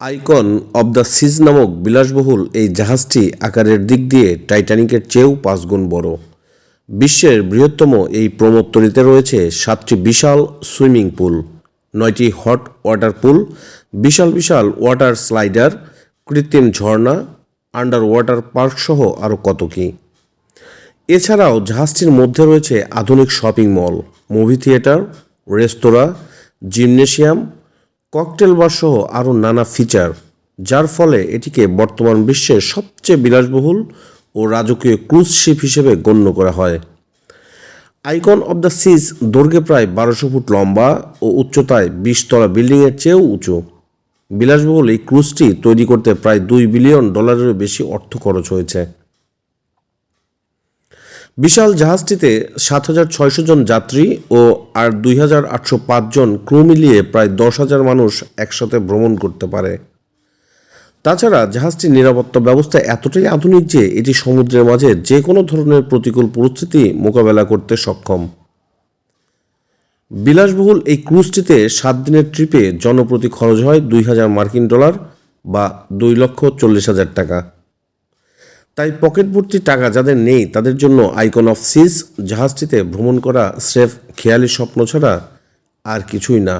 Icon of the সিজ নামক বিলাসবহুল এই জাহাজটি আকারের দিক দিয়ে টাইটানিকের চেয়েও পাঁচগুণ বড়। বিশ্বের বৃহত্তম এই প্রমোত্তরিতে রয়েছে সাতটি বিশাল সুইমিং পুল, নয়টি হট ওয়াটার পুল, বিশাল বিশাল ওয়াটার স্লাইডার, কৃত্রিম ঝর্ণা আন্ডার ওয়াটার পার্ক সহ আরও কত কী। এছাড়াও জাহাজটির মধ্যে রয়েছে আধুনিক শপিং মল, মুভি থিয়েটার, রেস্তোরাঁ, জিমনেশিয়াম ককটেল বার সহ আরও নানা ফিচার যার ফলে এটিকে বর্তমান বিশ্বের সবচেয়ে বিলাসবহুল ও রাজকীয় ক্রুজ শিপ হিসেবে গণ্য করা হয়। আইকন অব দ্য সিজ দৈর্ঘ্যে প্রায় বারোশো ফুট লম্বা ও উচ্চতায় বিশতলা বিল্ডিংয়ের চেয়েও উঁচু। বিলাসবহুল এই ক্রুজটি তৈরি করতে প্রায় দুই বিলিয়ন ডলারেরও বেশি অর্থ খরচ হয়েছে। বিশাল জাহাজটিতে সাত হাজার ছয়শো জন যাত্রী ও আর দুই হাজার আটশো পাঁচ জন ক্রু মিলিয়ে প্রায় দশ হাজার মানুষ একসাথে ভ্রমণ করতে পারে। তাছাড়া জাহাজটির নিরাপত্তা ব্যবস্থা এতটাই আধুনিক যে এটি সমুদ্রের মাঝে যে কোনো ধরনের প্রতিকূল পরিস্থিতি মোকাবেলা করতে সক্ষম। বিলাসবহুল এই ক্রুজটিতে সাত দিনের ট্রিপে জনপ্রতি খরচ হয় দুই হাজার মার্কিন ডলার বা দুই লক্ষ চল্লিশ হাজার টাকা। তাই পকেট ভর্তি টাকা যাদের নেই, তাদের জন্য আইকন অফ সিস জাহাজটিতে ভ্রমণ করা স্রেফ খেয়ালি স্বপ্ন ছাড়া আর কিছুই না।